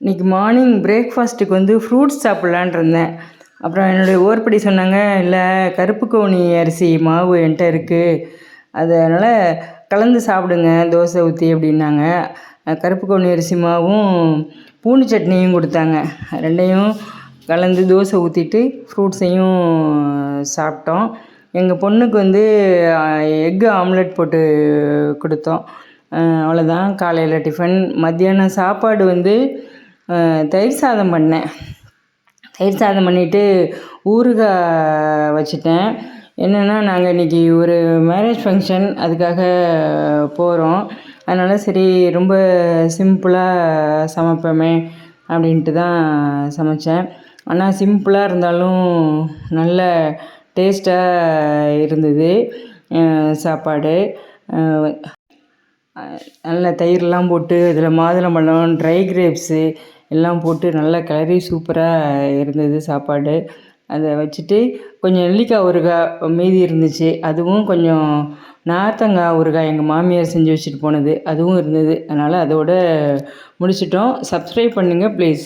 இன்றைக்கி மார்னிங் பிரேக்ஃபாஸ்ட்டுக்கு வந்து ஃப்ரூட்ஸ் சாப்பிட்லான் இருந்தேன். அப்புறம் என்னுடைய ஓர்படி சொன்னாங்க இல்லை கருப்பு கவுனி அரிசி மாவு என்கிட்ட இருக்குது அதனால் கலந்து சாப்பிடுங்க தோசை ஊற்றி அப்படின்னாங்க. கருப்பு கவுனி அரிசி மாவும் பூண்டு சட்னியும் கொடுத்தாங்க. ரெண்டையும் கலந்து தோசை ஊற்றிட்டு ஃப்ரூட்ஸையும் சாப்பிட்டோம். எங்கள் பொண்ணுக்கு வந்து எக்கு ஆம்லெட் போட்டு கொடுத்தோம். அவ்வளோதான் காலையில் டிஃபன் மத்தியானம் சாப்பாடு வந்து தயிர் சாதம் பண்ணேன். தயிர் சாதம் பண்ணிவிட்டு ஊறுகாய் வச்சுட்டேன். என்னென்னா நாங்கள் இன்றைக்கி ஒரு மேரேஜ் ஃபங்க்ஷன் அதுக்காக போகிறோம் அதனால் சரி ரொம்ப சிம்பிளாக சமைப்போமே அப்படின்ட்டு தான் சமைச்சேன். ஆனால் சிம்பிளாக இருந்தாலும் நல்ல டேஸ்ட்டாக இருந்தது சாப்பாடு. நல்ல தயிர்லாம் போட்டு அதில் மாதுளம்பழம் ட்ரை கிரேப்ஸு எல்லாம் போட்டு நல்லா கிளறி சூப்பராக இருந்தது சாப்பாடு. அதை வச்சுட்டு கொஞ்சம் நெல்லிக்காய் ஊறுகாய் மீதி இருந்துச்சு. அதுவும் கொஞ்சம் நார்த்தங்காய் ஊறுகாய் எங்கள் மாமியார் செஞ்சு வச்சுட்டு போனது. அதுவும் இருந்தது. அதனால் அதோட முடிச்சிட்டோம். சப்ஸ்கிரைப் பண்ணுங்கள் ப்ளீஸ்